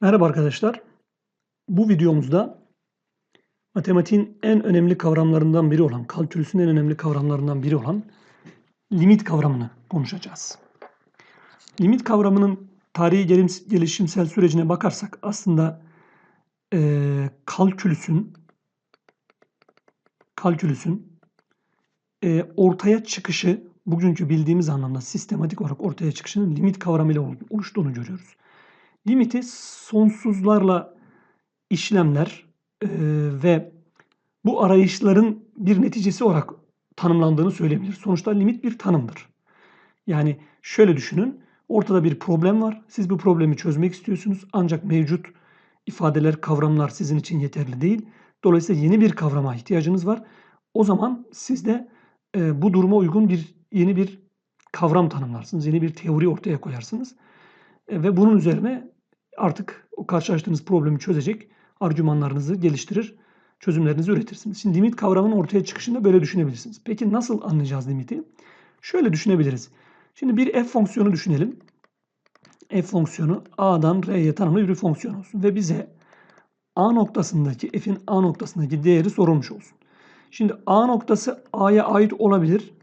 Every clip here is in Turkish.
Merhaba arkadaşlar. Bu videomuzda matematiğin en önemli kavramlarından biri olan, kalkülüsün en önemli kavramlarından biri olan limit kavramını konuşacağız. Limit kavramının tarihi gelişimsel sürecine bakarsak aslında eee kalkülüsün kalkülüsün eee, ortaya çıkışı bugünkü bildiğimiz anlamda sistematik olarak ortaya çıkışının limit kavramıyla ol- oluştuğunu görüyoruz. Limiti sonsuzlarla işlemler eee, ve bu arayışların bir neticesi olarak tanımlandığını söyleyebiliriz. Sonuçta limit bir tanımdır. Yani şöyle düşünün. Ortada bir problem var. Siz bu problemi çözmek istiyorsunuz. Ancak mevcut ifadeler, kavramlar sizin için yeterli değil. Dolayısıyla yeni bir kavrama ihtiyacınız var. O zaman siz de e, bu duruma uygun bir yeni bir kavram tanımlarsınız. Yeni bir teori ortaya koyarsınız. E, ve bunun üzerine artık o karşılaştığınız problemi çözecek argümanlarınızı geliştirir, çözümlerinizi üretirsiniz. Şimdi limit kavramının ortaya çıkışında böyle düşünebilirsiniz. Peki nasıl anlayacağız limiti? Şöyle düşünebiliriz. Şimdi bir f fonksiyonu düşünelim. f fonksiyonu a'dan r'ye tanımlı bir fonksiyon olsun ve bize a noktasındaki f'in a noktasındaki değeri sorulmuş olsun. Şimdi a noktası a'ya ait olabilir,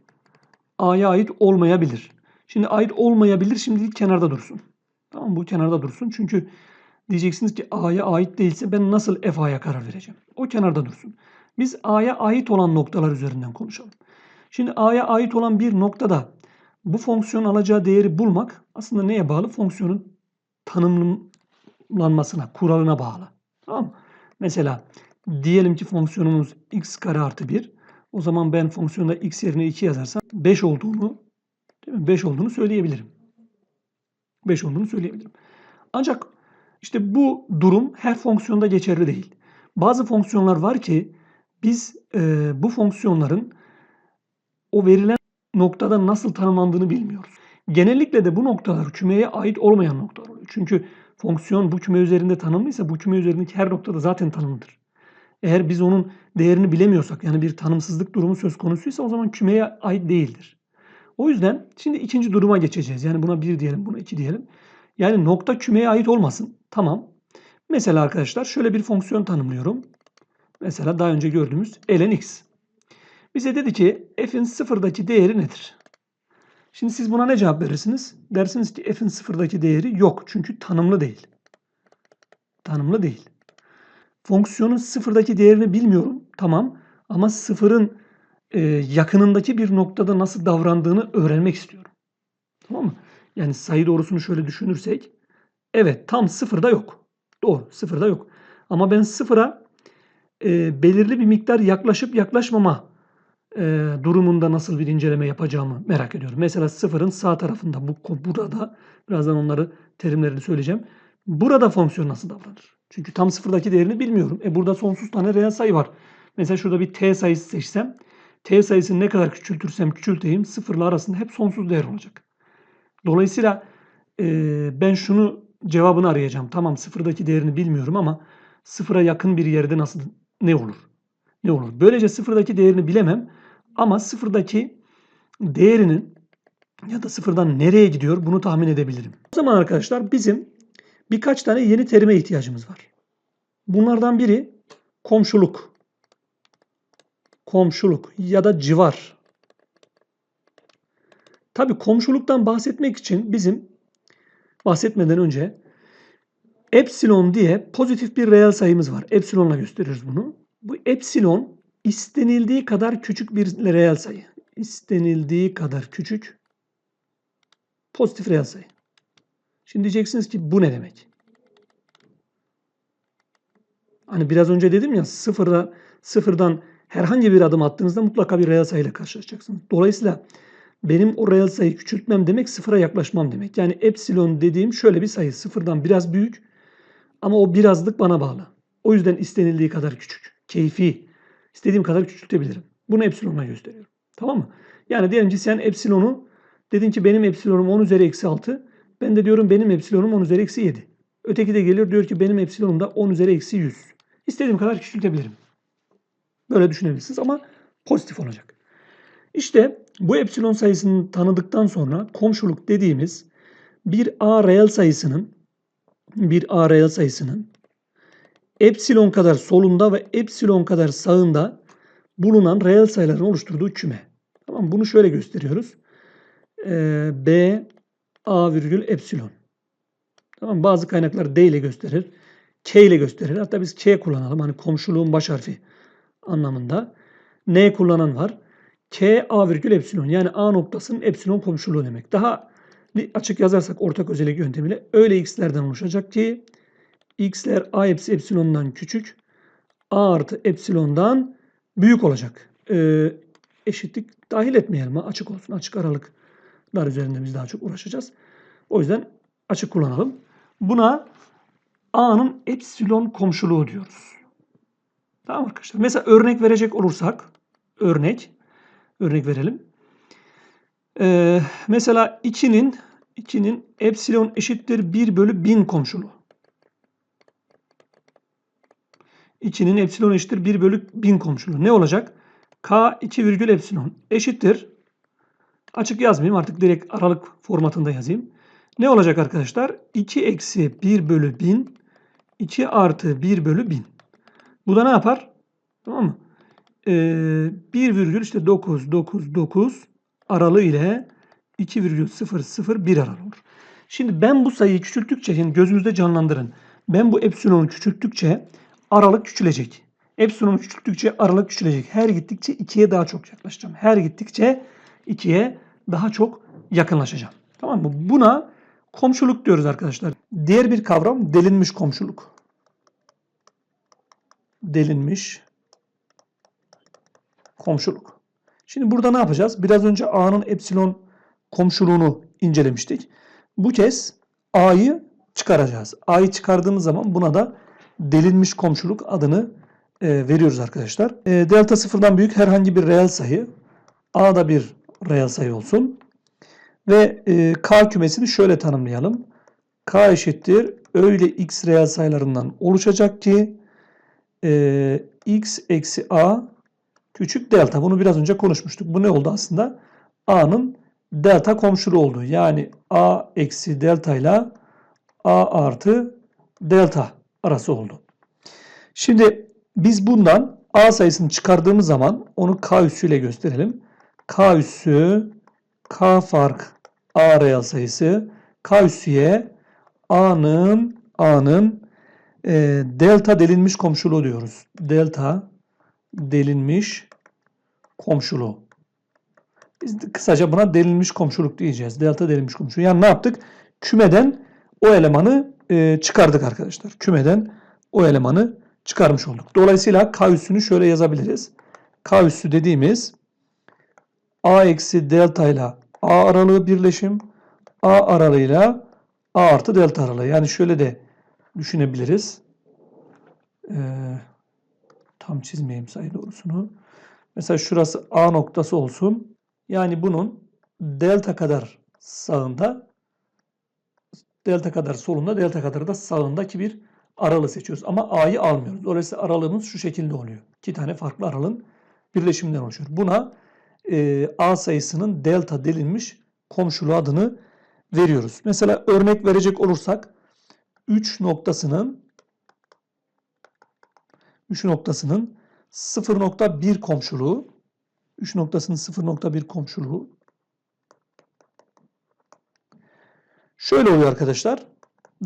a'ya ait olmayabilir. Şimdi ait olmayabilir şimdilik kenarda dursun. Tamam mı? bu kenarda dursun. Çünkü diyeceksiniz ki a'ya ait değilse ben nasıl f a'ya karar vereceğim? O kenarda dursun. Biz a'ya ait olan noktalar üzerinden konuşalım. Şimdi a'ya ait olan bir noktada bu fonksiyon alacağı değeri bulmak aslında neye bağlı? Fonksiyonun tanımlanmasına, kuralına bağlı. Tamam mı? Mesela diyelim ki fonksiyonumuz x kare artı 1. O zaman ben fonksiyonda x yerine 2 yazarsam 5 olduğunu değil mi? 5 olduğunu söyleyebilirim. 5 olduğunu söyleyebilirim. Ancak işte bu durum her fonksiyonda geçerli değil. Bazı fonksiyonlar var ki biz e, bu fonksiyonların o verilen noktada nasıl tanımlandığını bilmiyoruz. Genellikle de bu noktalar kümeye ait olmayan noktalar oluyor. Çünkü fonksiyon bu küme üzerinde tanımlıysa bu küme üzerindeki her noktada zaten tanımlıdır. Eğer biz onun değerini bilemiyorsak yani bir tanımsızlık durumu söz konusuysa o zaman kümeye ait değildir. O yüzden şimdi ikinci duruma geçeceğiz. Yani buna 1 diyelim, buna 2 diyelim. Yani nokta kümeye ait olmasın. Tamam. Mesela arkadaşlar şöyle bir fonksiyon tanımlıyorum. Mesela daha önce gördüğümüz ln x. Bize dedi ki f'in sıfırdaki değeri nedir? Şimdi siz buna ne cevap verirsiniz? Dersiniz ki f'in sıfırdaki değeri yok. Çünkü tanımlı değil. Tanımlı değil. Fonksiyonun sıfırdaki değerini bilmiyorum. Tamam. Ama sıfırın e, yakınındaki bir noktada nasıl davrandığını öğrenmek istiyorum. Tamam mı? Yani sayı doğrusunu şöyle düşünürsek. Evet tam sıfırda yok. Doğru sıfırda yok. Ama ben sıfıra e, belirli bir miktar yaklaşıp yaklaşmama e, durumunda nasıl bir inceleme yapacağımı merak ediyorum. Mesela sıfırın sağ tarafında bu burada birazdan onları terimlerini söyleyeceğim. Burada fonksiyon nasıl davranır? Çünkü tam sıfırdaki değerini bilmiyorum. E burada sonsuz tane reel sayı var. Mesela şurada bir t sayısı seçsem t sayısını ne kadar küçültürsem küçülteyim sıfırla arasında hep sonsuz değer olacak. Dolayısıyla e, ben şunu cevabını arayacağım. Tamam sıfırdaki değerini bilmiyorum ama sıfıra yakın bir yerde nasıl ne olur? Ne olur? Böylece sıfırdaki değerini bilemem ama sıfırdaki değerinin ya da sıfırdan nereye gidiyor bunu tahmin edebilirim. O zaman arkadaşlar bizim birkaç tane yeni terime ihtiyacımız var. Bunlardan biri komşuluk. Komşuluk ya da civar. Tabi komşuluktan bahsetmek için bizim bahsetmeden önce epsilon diye pozitif bir reel sayımız var. Epsilonla gösteriyoruz bunu. Bu epsilon istenildiği kadar küçük bir reel sayı. İstenildiği kadar küçük pozitif reel sayı. Şimdi diyeceksiniz ki bu ne demek? Hani biraz önce dedim ya sıfırda, sıfırdan herhangi bir adım attığınızda mutlaka bir reel sayıyla karşılaşacaksınız. Dolayısıyla benim o reel sayıyı küçültmem demek sıfıra yaklaşmam demek. Yani epsilon dediğim şöyle bir sayı. Sıfırdan biraz büyük ama o birazlık bana bağlı. O yüzden istenildiği kadar küçük. Keyfi. İstediğim kadar küçültebilirim. Bunu epsilonla gösteriyorum. Tamam mı? Yani diyelim ki sen epsilonu dedin ki benim epsilonum 10 üzeri eksi 6. Ben de diyorum benim epsilonum 10 üzeri eksi 7. Öteki de geliyor diyor ki benim epsilonum da 10 üzeri eksi 100. İstediğim kadar küçültebilirim. Böyle düşünebilirsiniz ama pozitif olacak. İşte bu epsilon sayısını tanıdıktan sonra komşuluk dediğimiz bir a reel sayısının bir A reel sayısının epsilon kadar solunda ve epsilon kadar sağında bulunan reel sayıların oluşturduğu küme. Tamam bunu şöyle gösteriyoruz. Ee, B A virgül epsilon. Tamam bazı kaynaklar D ile gösterir. K ile gösterir. Hatta biz K kullanalım. Hani komşuluğun baş harfi anlamında. N kullanan var. K A virgül epsilon. Yani A noktasının epsilon komşuluğu demek. Daha açık yazarsak ortak özellik yöntemiyle öyle x'lerden oluşacak ki x'ler A eksi epsilondan küçük A artı epsilondan büyük olacak. Ee, eşitlik dahil etmeyelim. Açık olsun. Açık aralıklar üzerinde biz daha çok uğraşacağız. O yüzden açık kullanalım. Buna A'nın epsilon komşuluğu diyoruz. Tamam arkadaşlar. Mesela örnek verecek olursak örnek örnek verelim. Ee, mesela 2'nin 2'nin epsilon eşittir 1 bölü 1000 komşuluğu. 2'nin epsilon eşittir 1 bölü 1000 komşuluğu. Ne olacak? K 2 virgül epsilon eşittir. Açık yazmayayım artık direkt aralık formatında yazayım. Ne olacak arkadaşlar? 2 eksi 1 bölü 1000 2 artı 1 bölü 1000. Bu da ne yapar? Tamam mı? Ee, 1 virgül işte 9 9 9 aralığı ile 2,001 aralığı olur. Şimdi ben bu sayıyı küçülttükçe yani gözünüzde canlandırın. Ben bu epsilonu küçülttükçe aralık küçülecek. Epsilonu küçülttükçe aralık küçülecek. Her gittikçe 2'ye daha çok yaklaşacağım. Her gittikçe 2'ye daha çok yakınlaşacağım. Tamam mı? Buna komşuluk diyoruz arkadaşlar. Diğer bir kavram delinmiş komşuluk. Delinmiş komşuluk. Şimdi burada ne yapacağız? Biraz önce A'nın epsilon komşuluğunu incelemiştik. Bu kez A'yı çıkaracağız. A'yı çıkardığımız zaman buna da delinmiş komşuluk adını e, veriyoruz arkadaşlar. E, delta sıfırdan büyük herhangi bir reel sayı. A da bir reel sayı olsun. Ve e, K kümesini şöyle tanımlayalım. K eşittir öyle x reel sayılarından oluşacak ki e, x eksi a küçük delta. Bunu biraz önce konuşmuştuk. Bu ne oldu aslında? A'nın delta komşuluğu oldu. Yani A eksi delta ile A artı delta arası oldu. Şimdi biz bundan A sayısını çıkardığımız zaman onu K üssüyle gösterelim. K üssü K fark A reel sayısı K üssüye A'nın A'nın e, delta delinmiş komşuluğu diyoruz. Delta delinmiş komşuluğu. Biz de kısaca buna delinmiş komşuluk diyeceğiz. Delta delinmiş komşuluğu. Yani ne yaptık? Kümeden o elemanı e, çıkardık arkadaşlar. Kümeden o elemanı çıkarmış olduk. Dolayısıyla K üssünü şöyle yazabiliriz. K üssü dediğimiz A eksi delta ile A aralığı birleşim. A aralığıyla A artı delta aralığı. Yani şöyle de düşünebiliriz. Ee, tam çizmeyeyim sayı doğrusunu. Mesela şurası A noktası olsun. Yani bunun delta kadar sağında, delta kadar solunda, delta kadar da sağındaki bir aralığı seçiyoruz. Ama A'yı almıyoruz. Dolayısıyla aralığımız şu şekilde oluyor. İki tane farklı aralığın birleşiminden oluşuyor. Buna e, A sayısının delta delinmiş komşuluğu adını veriyoruz. Mesela örnek verecek olursak 3 noktasının 3 noktasının 0.1 komşuluğu 3 noktasının 0.1 komşuluğu şöyle oluyor arkadaşlar.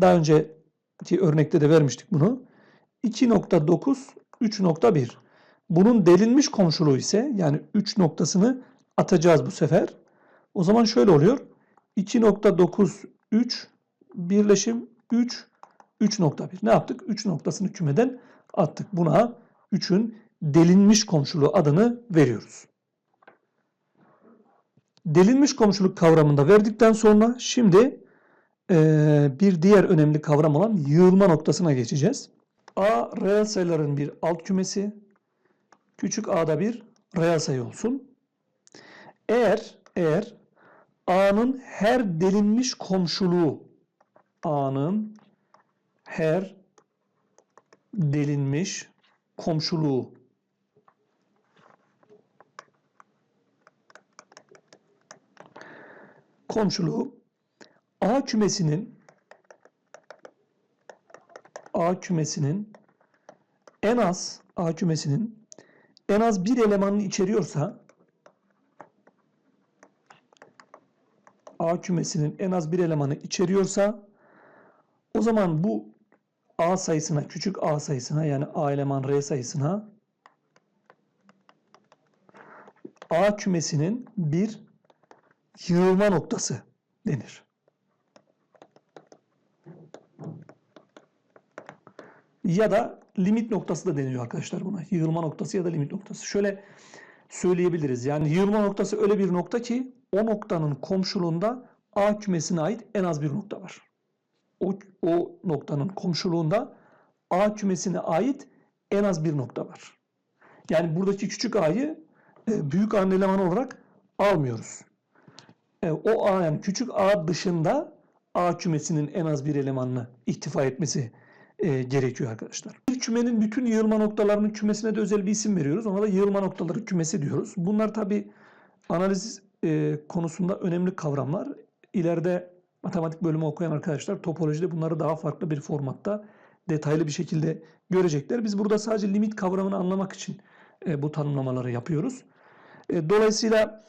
Daha önceki örnekte de vermiştik bunu. 2.9 3.1 bunun delinmiş komşuluğu ise yani 3 noktasını atacağız bu sefer. O zaman şöyle oluyor. 2.9 3 birleşim 3 3.1. Ne yaptık? 3 noktasını kümeden attık. Buna 3'ün delinmiş komşuluğu adını veriyoruz. Delinmiş komşuluk kavramında verdikten sonra şimdi e, bir diğer önemli kavram olan yığılma noktasına geçeceğiz. A reel sayıların bir alt kümesi, küçük a'da bir reel sayı olsun. Eğer eğer A'nın her delinmiş komşuluğu A'nın her delinmiş komşuluğu. Komşuluğu A kümesinin A kümesinin en az A kümesinin en az bir elemanını içeriyorsa A kümesinin en az bir elemanı içeriyorsa o zaman bu A sayısına, küçük A sayısına yani A eleman R sayısına A kümesinin bir yığılma noktası denir. Ya da limit noktası da deniyor arkadaşlar buna. Yığılma noktası ya da limit noktası. Şöyle söyleyebiliriz. Yani yığılma noktası öyle bir nokta ki o noktanın komşuluğunda A kümesine ait en az bir nokta var. O, o noktanın komşuluğunda A kümesine ait en az bir nokta var. Yani buradaki küçük A'yı e, büyük A'nın elemanı olarak almıyoruz. E, o A yani küçük A dışında A kümesinin en az bir elemanını ihtiva etmesi e, gerekiyor arkadaşlar. Bir kümenin bütün yığılma noktalarının kümesine de özel bir isim veriyoruz. Ona da yığılma noktaları kümesi diyoruz. Bunlar tabi analiz e, konusunda önemli kavramlar. İleride matematik bölümü okuyan arkadaşlar topolojide bunları daha farklı bir formatta detaylı bir şekilde görecekler. Biz burada sadece limit kavramını anlamak için e, bu tanımlamaları yapıyoruz. E, dolayısıyla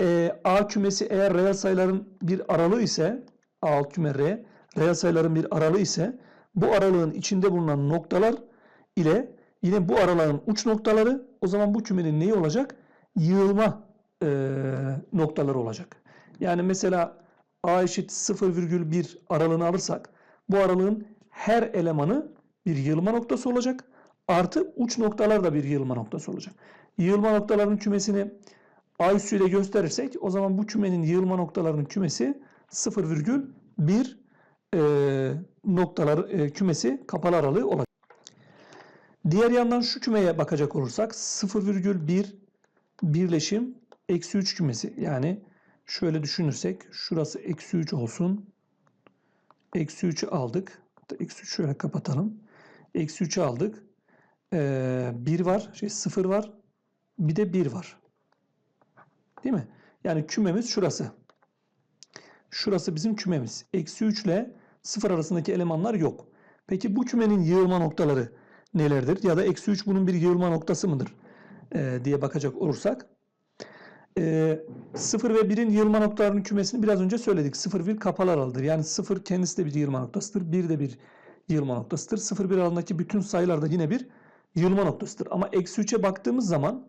e, A kümesi eğer reel sayıların bir aralığı ise A alt küme R, reel sayıların bir aralığı ise bu aralığın içinde bulunan noktalar ile yine bu aralığın uç noktaları o zaman bu kümenin neyi olacak? Yığılma e, noktaları olacak. Yani mesela A eşit 0,1 aralığını alırsak bu aralığın her elemanı bir yığılma noktası olacak. Artı uç noktalar da bir yığılma noktası olacak. Yığılma noktalarının kümesini A üssüyle gösterirsek o zaman bu kümenin yığılma noktalarının kümesi 0,1 e, noktalar e, kümesi kapalı aralığı olacak. Diğer yandan şu kümeye bakacak olursak 0,1 birleşim eksi 3 kümesi. Yani şöyle düşünürsek şurası eksi 3 olsun. Eksi 3'ü aldık. Eksi 3 şöyle kapatalım. Eksi 3'ü aldık. Ee, 1 var. Şey 0 var. Bir de 1 var. Değil mi? Yani kümemiz şurası. Şurası bizim kümemiz. Eksi 3 ile 0 arasındaki elemanlar yok. Peki bu kümenin yığılma noktaları nelerdir? Ya da eksi 3 bunun bir yığılma noktası mıdır? Ee, diye bakacak olursak. Ee, 0 ve 1'in yığılma noktalarının kümesini biraz önce söyledik. 0 1 kapalı aralıdır. Yani 0 kendisi de bir yığılma noktasıdır. 1 de bir yığılma noktasıdır. 0 1 aralığındaki bütün sayılar da yine bir yığılma noktasıdır. Ama eksi 3'e baktığımız zaman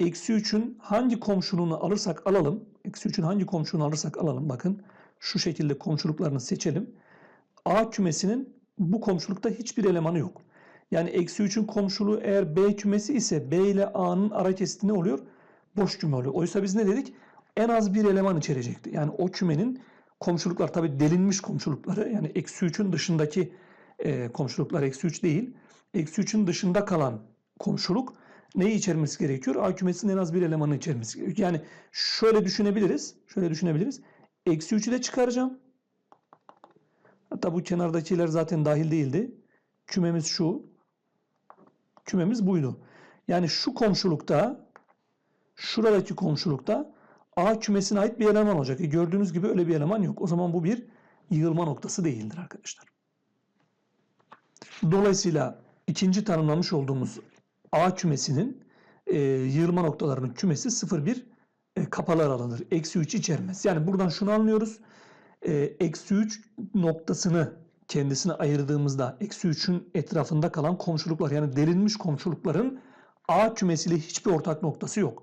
eksi 3'ün hangi komşuluğunu alırsak alalım. Eksi 3'ün hangi komşuluğunu alırsak alalım. Bakın şu şekilde komşuluklarını seçelim. A kümesinin bu komşulukta hiçbir elemanı yok. Yani eksi 3'ün komşuluğu eğer B kümesi ise B ile A'nın ara kesiti ne oluyor? Boş küme oluyor. Oysa biz ne dedik? En az bir eleman içerecekti. Yani o kümenin komşuluklar tabi delinmiş komşulukları yani eksi 3'ün dışındaki e, komşuluklar eksi 3 değil. Eksi 3'ün dışında kalan komşuluk neyi içermesi gerekiyor? A kümesinin en az bir elemanı içermesi gerekiyor. Yani şöyle düşünebiliriz. Şöyle düşünebiliriz. Eksi 3'ü de çıkaracağım. Hatta bu kenardakiler zaten dahil değildi. Kümemiz şu. Kümemiz buydu. Yani şu komşulukta şuradaki komşulukta A kümesine ait bir eleman olacak. E gördüğünüz gibi öyle bir eleman yok. O zaman bu bir yığılma noktası değildir arkadaşlar. Dolayısıyla ikinci tanımlamış olduğumuz A kümesinin e, yığılma noktalarının kümesi 0,1 e, kapalı aralıdır. Eksi 3 içermez. Yani buradan şunu anlıyoruz. E, eksi 3 noktasını kendisine ayırdığımızda eksi 3'ün etrafında kalan komşuluklar yani delinmiş komşulukların A kümesiyle hiçbir ortak noktası yok.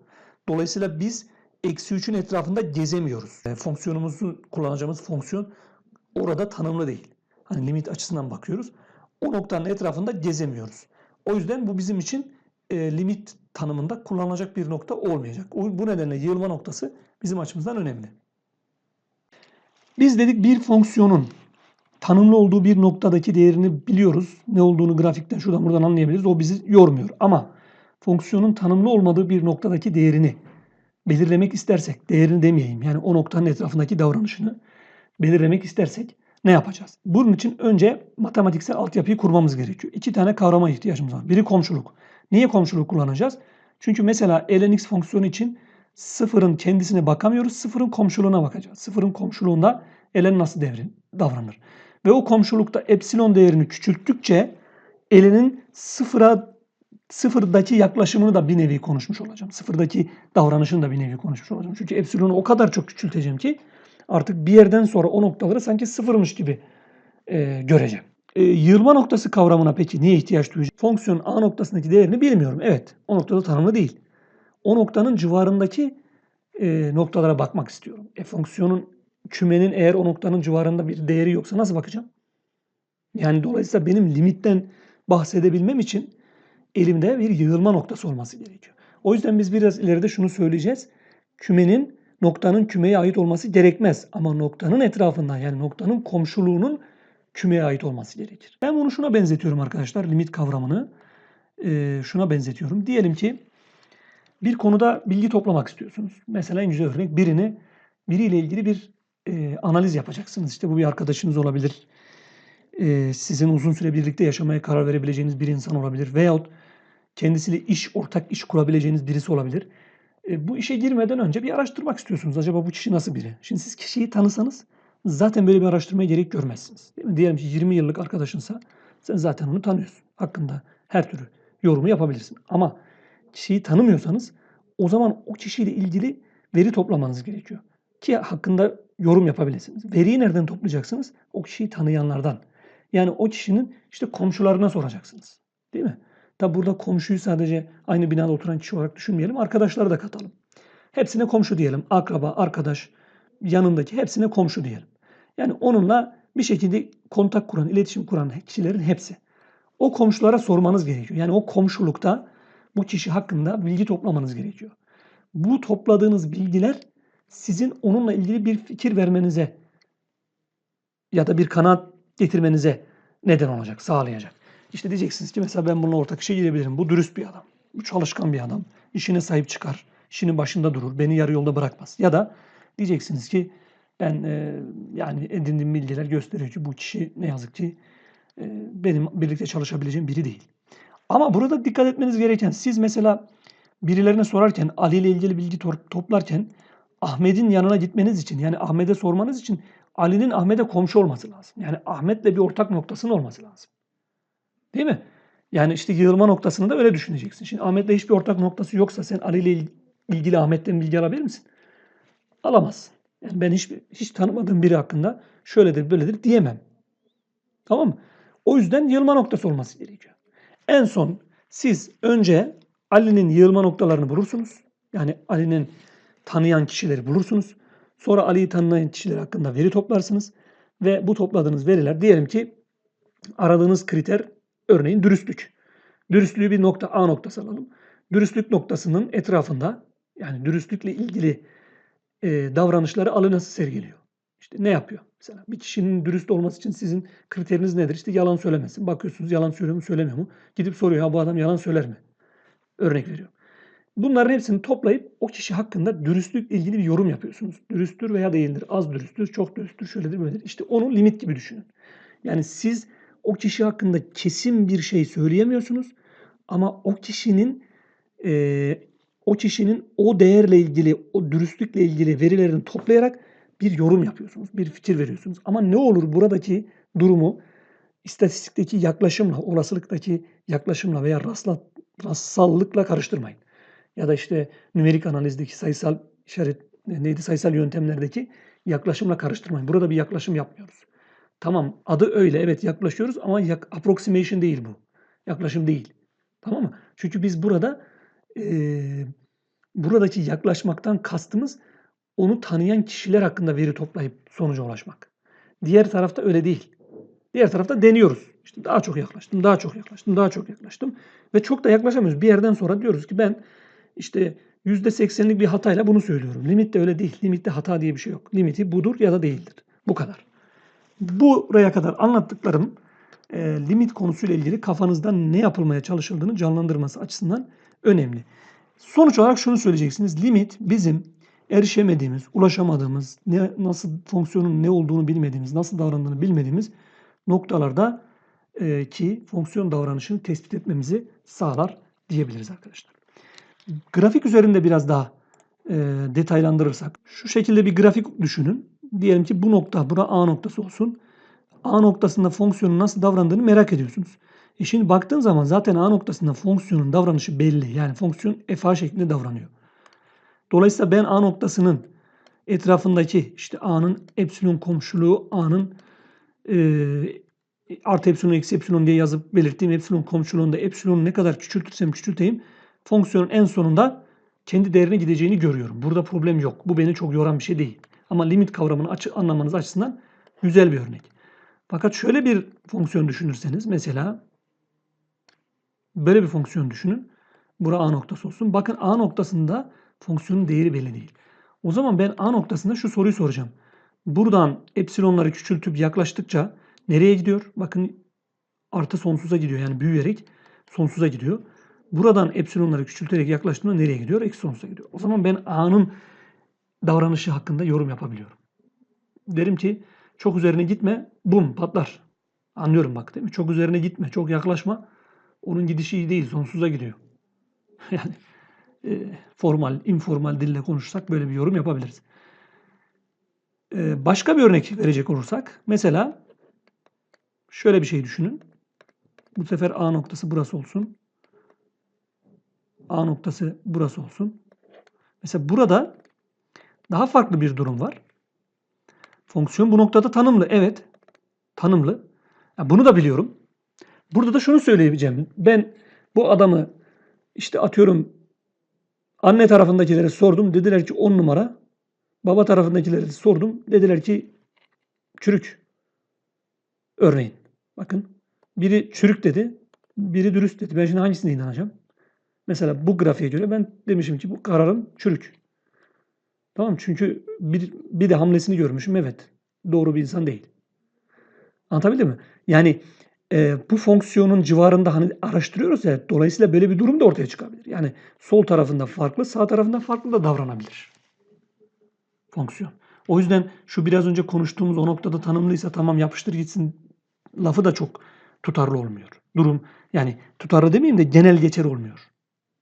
Dolayısıyla biz eksi 3'ün etrafında gezemiyoruz. E, fonksiyonumuzu kullanacağımız fonksiyon orada tanımlı değil. Hani limit açısından bakıyoruz. O noktanın etrafında gezemiyoruz. O yüzden bu bizim için e, limit tanımında kullanılacak bir nokta olmayacak. O, bu nedenle yığılma noktası bizim açımızdan önemli. Biz dedik bir fonksiyonun tanımlı olduğu bir noktadaki değerini biliyoruz. Ne olduğunu grafikten şuradan buradan anlayabiliriz. O bizi yormuyor. Ama fonksiyonun tanımlı olmadığı bir noktadaki değerini belirlemek istersek, değerini demeyeyim yani o noktanın etrafındaki davranışını belirlemek istersek ne yapacağız? Bunun için önce matematiksel altyapıyı kurmamız gerekiyor. İki tane kavrama ihtiyacımız var. Biri komşuluk. Niye komşuluk kullanacağız? Çünkü mesela ln x fonksiyonu için sıfırın kendisine bakamıyoruz. Sıfırın komşuluğuna bakacağız. Sıfırın komşuluğunda ln nasıl devrin, davranır? Ve o komşulukta epsilon değerini küçülttükçe elinin sıfıra sıfırdaki yaklaşımını da bir nevi konuşmuş olacağım. Sıfırdaki davranışını da bir nevi konuşmuş olacağım. Çünkü epsilonu o kadar çok küçülteceğim ki artık bir yerden sonra o noktaları sanki sıfırmış gibi e, göreceğim. E, yığılma noktası kavramına peki niye ihtiyaç duyacağım? Fonksiyon A noktasındaki değerini bilmiyorum. Evet, o noktada tanımlı değil. O noktanın civarındaki e, noktalara bakmak istiyorum. E, fonksiyonun kümenin eğer o noktanın civarında bir değeri yoksa nasıl bakacağım? Yani dolayısıyla benim limitten bahsedebilmem için elimde bir yığılma noktası olması gerekiyor. O yüzden biz biraz ileride şunu söyleyeceğiz. Kümenin noktanın kümeye ait olması gerekmez. Ama noktanın etrafından yani noktanın komşuluğunun kümeye ait olması gerekir. Ben bunu şuna benzetiyorum arkadaşlar. Limit kavramını e, şuna benzetiyorum. Diyelim ki bir konuda bilgi toplamak istiyorsunuz. Mesela en güzel örnek birini biriyle ilgili bir e, analiz yapacaksınız. İşte bu bir arkadaşınız olabilir. E, sizin uzun süre birlikte yaşamaya karar verebileceğiniz bir insan olabilir. Veyahut kendisiyle iş, ortak iş kurabileceğiniz birisi olabilir. E, bu işe girmeden önce bir araştırmak istiyorsunuz. Acaba bu kişi nasıl biri? Şimdi siz kişiyi tanısanız zaten böyle bir araştırmaya gerek görmezsiniz. Değil mi? Diyelim ki 20 yıllık arkadaşınsa sen zaten onu tanıyorsun. Hakkında her türlü yorumu yapabilirsin. Ama kişiyi tanımıyorsanız o zaman o kişiyle ilgili veri toplamanız gerekiyor. Ki hakkında yorum yapabilirsiniz. Veriyi nereden toplayacaksınız? O kişiyi tanıyanlardan. Yani o kişinin işte komşularına soracaksınız. Değil mi? Tabi burada komşuyu sadece aynı binada oturan kişi olarak düşünmeyelim. Arkadaşları da katalım. Hepsine komşu diyelim. Akraba, arkadaş, yanındaki hepsine komşu diyelim. Yani onunla bir şekilde kontak kuran, iletişim kuran kişilerin hepsi. O komşulara sormanız gerekiyor. Yani o komşulukta bu kişi hakkında bilgi toplamanız gerekiyor. Bu topladığınız bilgiler sizin onunla ilgili bir fikir vermenize ya da bir kanaat getirmenize neden olacak, sağlayacak. İşte diyeceksiniz ki mesela ben bununla ortak işe girebilirim. Bu dürüst bir adam. Bu çalışkan bir adam. İşine sahip çıkar. İşinin başında durur. Beni yarı yolda bırakmaz. Ya da diyeceksiniz ki ben e, yani edindiğim bilgiler gösteriyor ki bu kişi ne yazık ki e, benim birlikte çalışabileceğim biri değil. Ama burada dikkat etmeniz gereken siz mesela birilerine sorarken Ali ile ilgili bilgi to- toplarken Ahmet'in yanına gitmeniz için yani Ahmet'e sormanız için Ali'nin Ahmet'e komşu olması lazım. Yani Ahmet'le bir ortak noktasının olması lazım. Değil mi? Yani işte yığılma noktasını da öyle düşüneceksin. Şimdi Ahmet'le hiçbir ortak noktası yoksa sen Ali ile il- ilgili Ahmet'ten bilgi alabilir misin? Alamazsın. Yani ben hiç, hiç tanımadığım biri hakkında şöyledir böyledir diyemem. Tamam mı? O yüzden yığılma noktası olması gerekiyor. En son siz önce Ali'nin yığılma noktalarını bulursunuz. Yani Ali'nin tanıyan kişileri bulursunuz. Sonra Ali'yi tanıyan kişiler hakkında veri toplarsınız. Ve bu topladığınız veriler diyelim ki aradığınız kriter örneğin dürüstlük. Dürüstlüğü bir nokta A noktası alalım. Dürüstlük noktasının etrafında yani dürüstlükle ilgili e, davranışları Ali nasıl sergiliyor? İşte ne yapıyor? Mesela bir kişinin dürüst olması için sizin kriteriniz nedir? İşte yalan söylemesin. Bakıyorsunuz yalan söylüyor mu söylemiyor mu? Gidip soruyor ha bu adam yalan söyler mi? Örnek veriyorum. Bunların hepsini toplayıp o kişi hakkında dürüstlükle ilgili bir yorum yapıyorsunuz. Dürüsttür veya değildir. Az dürüsttür, çok dürüsttür, şöyledir, böyledir. İşte onu limit gibi düşünün. Yani siz o kişi hakkında kesin bir şey söyleyemiyorsunuz ama o kişinin e, o kişinin o değerle ilgili, o dürüstlükle ilgili verilerini toplayarak bir yorum yapıyorsunuz, bir fikir veriyorsunuz. Ama ne olur buradaki durumu istatistikteki yaklaşımla, olasılıktaki yaklaşımla veya rastla, rastsallıkla karıştırmayın. Ya da işte nümerik analizdeki sayısal işaret neydi sayısal yöntemlerdeki yaklaşımla karıştırmayın. Burada bir yaklaşım yapmıyoruz. Tamam adı öyle evet yaklaşıyoruz ama yak, approximation değil bu. Yaklaşım değil. Tamam mı? Çünkü biz burada e, buradaki yaklaşmaktan kastımız onu tanıyan kişiler hakkında veri toplayıp sonuca ulaşmak. Diğer tarafta öyle değil. Diğer tarafta deniyoruz. İşte daha çok yaklaştım, daha çok yaklaştım, daha çok yaklaştım. Ve çok da yaklaşamıyoruz. Bir yerden sonra diyoruz ki ben işte %80'lik bir hatayla bunu söylüyorum. Limitte öyle değil. Limitte hata diye bir şey yok. Limiti budur ya da değildir. Bu kadar. Buraya kadar anlattıklarım e, limit konusuyla ilgili kafanızda ne yapılmaya çalışıldığını canlandırması açısından önemli. Sonuç olarak şunu söyleyeceksiniz. Limit bizim erişemediğimiz, ulaşamadığımız, ne, nasıl fonksiyonun ne olduğunu bilmediğimiz, nasıl davrandığını bilmediğimiz noktalarda e, ki fonksiyon davranışını tespit etmemizi sağlar diyebiliriz arkadaşlar. Grafik üzerinde biraz daha e, detaylandırırsak şu şekilde bir grafik düşünün. Diyelim ki bu nokta, bura A noktası olsun. A noktasında fonksiyonun nasıl davrandığını merak ediyorsunuz. E şimdi baktığın zaman zaten A noktasında fonksiyonun davranışı belli. Yani fonksiyon fa şeklinde davranıyor. Dolayısıyla ben A noktasının etrafındaki işte A'nın epsilon komşuluğu A'nın e, artı epsilon eksi epsilon diye yazıp belirttiğim epsilon komşuluğunda epsilonu ne kadar küçültürsem küçülteyim fonksiyonun en sonunda kendi değerine gideceğini görüyorum. Burada problem yok. Bu beni çok yoran bir şey değil. Ama limit kavramını açı, anlamanız açısından güzel bir örnek. Fakat şöyle bir fonksiyon düşünürseniz mesela böyle bir fonksiyon düşünün. Bura A noktası olsun. Bakın A noktasında fonksiyonun değeri belli değil. O zaman ben A noktasında şu soruyu soracağım. Buradan epsilonları küçültüp yaklaştıkça nereye gidiyor? Bakın artı sonsuza gidiyor. Yani büyüyerek sonsuza gidiyor. Buradan epsilonları küçülterek yaklaştığında nereye gidiyor? Eksi sonsuza gidiyor. O zaman ben A'nın davranışı hakkında yorum yapabiliyorum. Derim ki çok üzerine gitme, bum patlar. Anlıyorum bak değil mi? Çok üzerine gitme, çok yaklaşma. Onun gidişi iyi değil, sonsuza gidiyor. yani e, formal, informal dille konuşsak böyle bir yorum yapabiliriz. E, başka bir örnek verecek olursak, mesela şöyle bir şey düşünün. Bu sefer A noktası burası olsun. A noktası burası olsun. Mesela burada daha farklı bir durum var. Fonksiyon bu noktada tanımlı. Evet. Tanımlı. Ya bunu da biliyorum. Burada da şunu söyleyeceğim. Ben bu adamı işte atıyorum anne tarafındakilere sordum. Dediler ki 10 numara. Baba tarafındakilere sordum. Dediler ki çürük. Örneğin. Bakın. Biri çürük dedi. Biri dürüst dedi. Ben şimdi hangisine inanacağım? Mesela bu grafiğe göre ben demişim ki bu kararım çürük. Tamam çünkü bir, bir de hamlesini görmüşüm. Evet. Doğru bir insan değil. Anlatabildim mi? Yani e, bu fonksiyonun civarında hani araştırıyoruz ya. Dolayısıyla böyle bir durum da ortaya çıkabilir. Yani sol tarafında farklı, sağ tarafında farklı da davranabilir. Fonksiyon. O yüzden şu biraz önce konuştuğumuz o noktada tanımlıysa tamam yapıştır gitsin lafı da çok tutarlı olmuyor. Durum yani tutarlı demeyeyim de genel geçer olmuyor.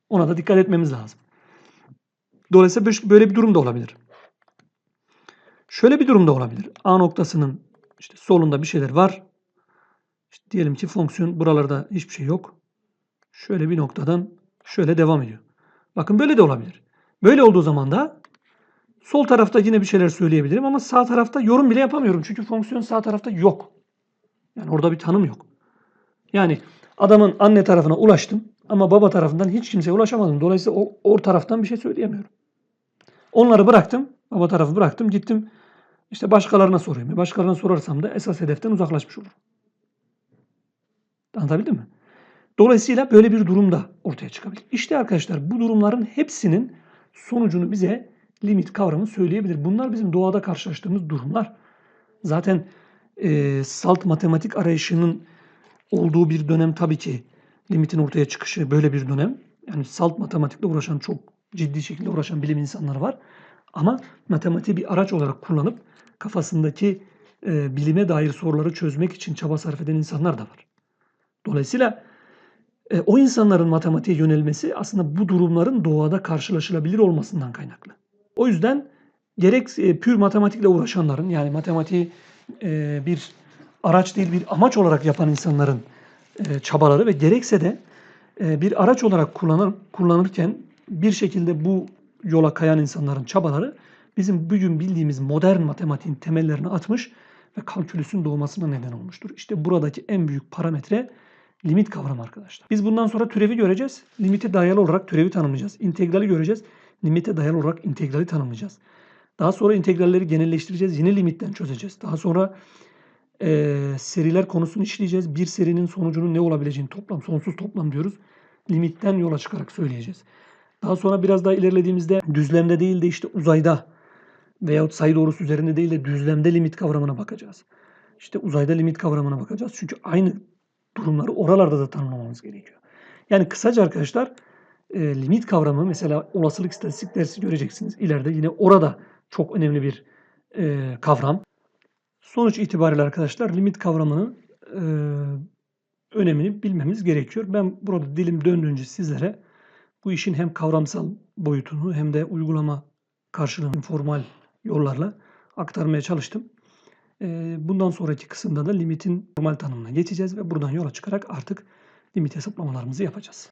Ona da dikkat etmemiz lazım. Dolayısıyla böyle bir durum da olabilir. Şöyle bir durum da olabilir. A noktasının işte solunda bir şeyler var. İşte diyelim ki fonksiyon buralarda hiçbir şey yok. Şöyle bir noktadan şöyle devam ediyor. Bakın böyle de olabilir. Böyle olduğu zaman da sol tarafta yine bir şeyler söyleyebilirim ama sağ tarafta yorum bile yapamıyorum. Çünkü fonksiyon sağ tarafta yok. Yani orada bir tanım yok. Yani adamın anne tarafına ulaştım ama baba tarafından hiç kimseye ulaşamadım. Dolayısıyla o, o taraftan bir şey söyleyemiyorum. Onları bıraktım. Baba tarafı bıraktım. Gittim işte başkalarına soruyorum. Başkalarına sorarsam da esas hedeften uzaklaşmış olurum. Anlatabildim mi? Dolayısıyla böyle bir durum da ortaya çıkabilir. İşte arkadaşlar bu durumların hepsinin sonucunu bize limit kavramı söyleyebilir. Bunlar bizim doğada karşılaştığımız durumlar. Zaten e, salt matematik arayışının olduğu bir dönem tabii ki limitin ortaya çıkışı böyle bir dönem. Yani salt matematikle uğraşan çok ciddi şekilde uğraşan bilim insanları var. Ama matematiği bir araç olarak kullanıp kafasındaki e, bilime dair soruları çözmek için çaba sarf eden insanlar da var. Dolayısıyla e, o insanların matematiğe yönelmesi aslında bu durumların doğada karşılaşılabilir olmasından kaynaklı. O yüzden gerek e, pür matematikle uğraşanların yani matematiği e, bir araç değil bir amaç olarak yapan insanların e, çabaları ve gerekse de e, bir araç olarak kullanır, kullanırken bir şekilde bu yola kayan insanların çabaları bizim bugün bildiğimiz modern matematiğin temellerini atmış ve kalkülüsün doğmasına neden olmuştur. İşte buradaki en büyük parametre limit kavramı arkadaşlar. Biz bundan sonra türevi göreceğiz. Limite dayalı olarak türevi tanımlayacağız. İntegrali göreceğiz. Limite dayalı olarak integrali tanımlayacağız. Daha sonra integralleri genelleştireceğiz. Yine limitten çözeceğiz. Daha sonra e, seriler konusunu işleyeceğiz. Bir serinin sonucunun ne olabileceğini toplam, sonsuz toplam diyoruz. Limitten yola çıkarak söyleyeceğiz. Daha sonra biraz daha ilerlediğimizde düzlemde değil de işte uzayda veyahut sayı doğrusu üzerinde değil de düzlemde limit kavramına bakacağız. İşte uzayda limit kavramına bakacağız. Çünkü aynı durumları oralarda da tanımlamamız gerekiyor. Yani kısaca arkadaşlar e, limit kavramı mesela olasılık istatistik dersi göreceksiniz. İleride yine orada çok önemli bir e, kavram. Sonuç itibariyle arkadaşlar limit kavramının e, önemini bilmemiz gerekiyor. Ben burada dilim döndüğünce sizlere bu işin hem kavramsal boyutunu hem de uygulama karşılığını formal yollarla aktarmaya çalıştım. Eee, bundan sonraki kısımda da limitin normal tanımına geçeceğiz ve buradan yola çıkarak artık limit hesaplamalarımızı yapacağız.